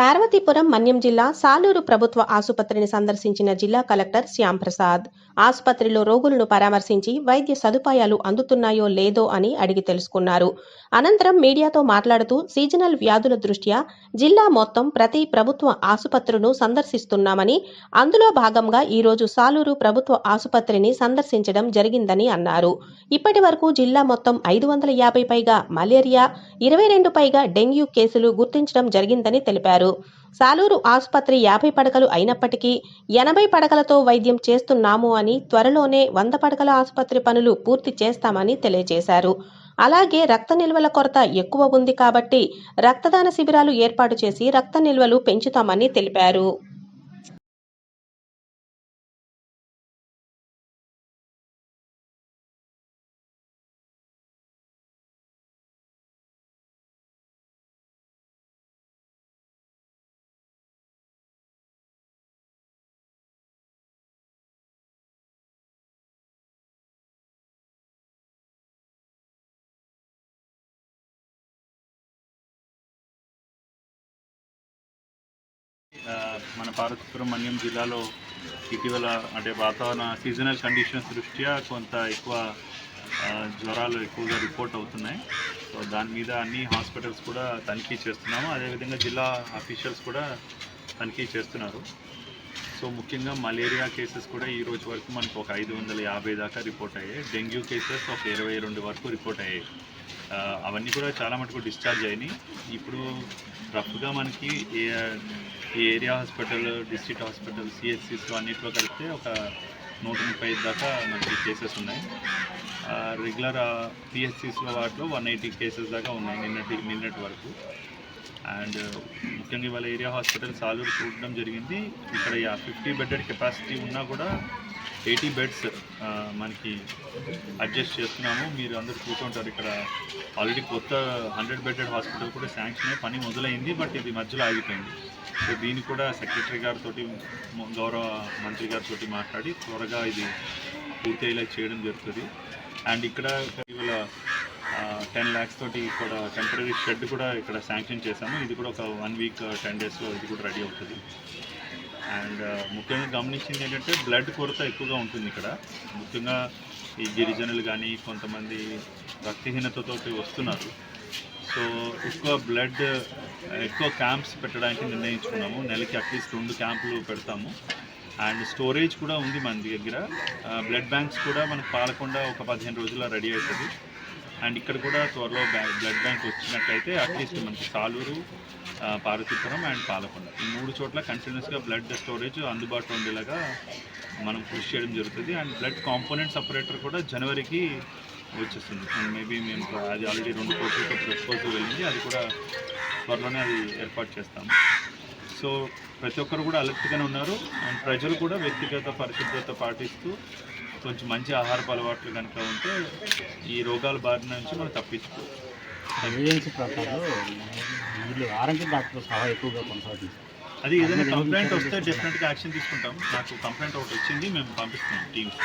పార్వతీపురం మన్యం జిల్లా సాలూరు ప్రభుత్వ ఆసుపత్రిని సందర్శించిన జిల్లా కలెక్టర్ శ్యాంప్రసాద్. ఆసుపత్రిలో రోగులను పరామర్శించి వైద్య సదుపాయాలు అందుతున్నాయో లేదో అని అడిగి తెలుసుకున్నారు. అనంతరం మీడియాతో మాట్లాడుతూ సీజనల్ వ్యాధుల దృష్ట్యా జిల్లా మొత్తం ప్రతి ప్రభుత్వ ఆసుపత్రులను సందర్శిస్తున్నామని అందులో భాగంగా ఈరోజు సాలూరు ప్రభుత్వ ఆసుపత్రిని సందర్శించడం జరిగిందని అన్నారు. ఇప్పటి వరకు జిల్లా మొత్తం ఐదు వందల యాభై పైగా మలేరియా ఇరవై రెండు పైగా డెంగ్యూ కేసులు గుర్తించడం జరిగిందని తెలిపారు. సాలూరు ఆసుపత్రి యాభై పడకలు అయినప్పటికీ ఎనభై పడకలతో వైద్యం చేస్తున్నాము అని త్వరలోనే వంద పడకల ఆసుపత్రి పనులు పూర్తి చేస్తామని తెలియజేశారు. అలాగే రక్త నిల్వల కొరత ఎక్కువ ఉంది కాబట్టి రక్తదాన శిబిరాలు ఏర్పాటు చేసి రక్త నిల్వలు పెంచుతామని తెలిపారు. మన పార్వతీపురం మన్యం జిల్లాలో ఇటీవల అంటే వాతావరణ సీజనల్ కండిషన్స్ దృష్ట్యా కొంత ఎక్కువ జ్వరాలు ఎక్కువగా రిపోర్ట్ అవుతున్నాయి. సో దాని మీద అన్ని హాస్పిటల్స్ కూడా తనిఖీ చేస్తున్నాము. అదేవిధంగా జిల్లా అఫీషియల్స్ కూడా తనిఖీ చేస్తున్నారు. సో ముఖ్యంగా మలేరియా కేసెస్ కూడా ఈ రోజు వరకు మనకు ఒక ఐదు వందల యాభై దాకా రిపోర్ట్ అయ్యాయి. డెంగ్యూ కేసెస్ ఒక ఇరవై రెండు వరకు రిపోర్ట్ అయ్యాయి. అవన్నీ కూడా చాలా మటుకు డిశ్చార్జ్ అయినాయి. ఇప్పుడు రఫ్గా మనకి ఈ ఏరియా హాస్పిటల్ డిస్ట్రిక్ట్ హాస్పిటల్ సిహెచ్సిస్ అన్నింటిలో కలిపితే ఒక నూట ముప్పై దాకా మనకి కేసెస్ ఉన్నాయి. రెగ్యులర్ పిహెచ్సిస్లో వాటిలో వన్ ఎయిటీ కేసెస్ దాకా ఉన్నాయి నిన్నటి నిన్నటి వరకు. అండ్ ముఖ్యంగా ఇవాళ ఏరియా హాస్పిటల్ సాలూరు చూడడం జరిగింది. ఇక్కడ ఫిఫ్టీ బెడెడ్ కెపాసిటీ ఉన్నా కూడా ఎయిటీ బెడ్స్ మనకి అడ్జస్ట్ చేస్తున్నాము. మీరు అందరూ చూసుకుంటారు ఇక్కడ ఆల్రెడీ కొత్త హండ్రెడ్ బెడెడ్ హాస్పిటల్ కూడా శాంక్షన్ అయ్యి పని మొదలైంది బట్ ఇది మధ్యలో ఆగిపోయింది. సో దీన్ని కూడా సెక్రటరీ గారితో గౌరవ మంత్రి గారితో మాట్లాడి త్వరగా ఇది పూర్తయ్యేలా చేయడం జరుగుతుంది. అండ్ ఇక్కడ ఇవాళ టెన్ ల్యాక్స్ తోటి ఇక్కడ టెంపరీ షెడ్ కూడా ఇక్కడ శాంక్షన్ చేశాము. ఇది కూడా ఒక వన్ వీక్ టెన్ డేస్లో ఇది కూడా రెడీ అవుతుంది. అండ్ uh, ముఖ్యంగా గమనించింది ఏంటంటే బ్లడ్ కొరత ఎక్కువగా ఉంటుంది ఇక్కడ. ముఖ్యంగా ఈ గిరిజనులు కానీ కొంతమంది రక్తహీనతతో వస్తున్నారు. సో ఎక్కువ బ్లడ్ uh, ఎక్కువ క్యాంప్స్ పెట్టడానికి నిర్ణయించుకున్నాము. నెలకి అట్లీస్ట్ రెండు క్యాంపులు పెడతాము. అండ్ స్టోరేజ్ కూడా ఉంది మన దగ్గర. Uh, బ్లడ్ బ్యాంక్స్ కూడా మనకు పాలకుండా ఒక పదిహేను రోజుల్లో రెడీ అవుతుంది. అండ్ ఇక్కడ కూడా త్వరలో బ్లడ్ బ్యాంక్ వచ్చినట్లయితే అట్లీస్ట్ మనకి సాలూరు పార్వతీపురం అండ్ పాలకొండ. ఈ మూడు చోట్ల కంటిన్యూస్గా బ్లడ్ స్టోరేజ్ అందుబాటులో ఉండేలాగా మనం కృషి చేయడం జరుగుతుంది. అండ్ బ్లడ్ కాంపోనెంట్ సపరేటర్ కూడా జనవరికి వచ్చేస్తుంది. అండ్ మేబీ మేము అది ఆల్రెడీ రెండు కోట్లతో ప్రపోజల్ వెళ్ళింది. అది కూడా త్వరలోనే అది ఏర్పాటు చేస్తాము. సో ప్రతి ఒక్కరు కూడా అలర్ట్గానే ఉన్నారు. అండ్ ప్రజలు కూడా వ్యక్తిగత పరిశుభ్రత పాటిస్తూ కొంచెం మంచి ఆహారపు అలవాట్లు కనుక ఉంటే ఈ రోగాల బారి నుంచి మనం తప్పించుకోవచ్చు. ఎవిడెన్స్ ప్రకారం వీళ్ళు ఆర్ఎంపీ డాక్టర్ సహా ఎక్కువగా కొనసాగుతుంది అది ఏదైనా కంప్లైంట్ వస్తే డెఫినెట్గా యాక్షన్ తీసుకుంటాం నాకు కంప్లైంట్ ఒకటి వచ్చింది మేము పంపిస్తున్నాం. టీమ్స్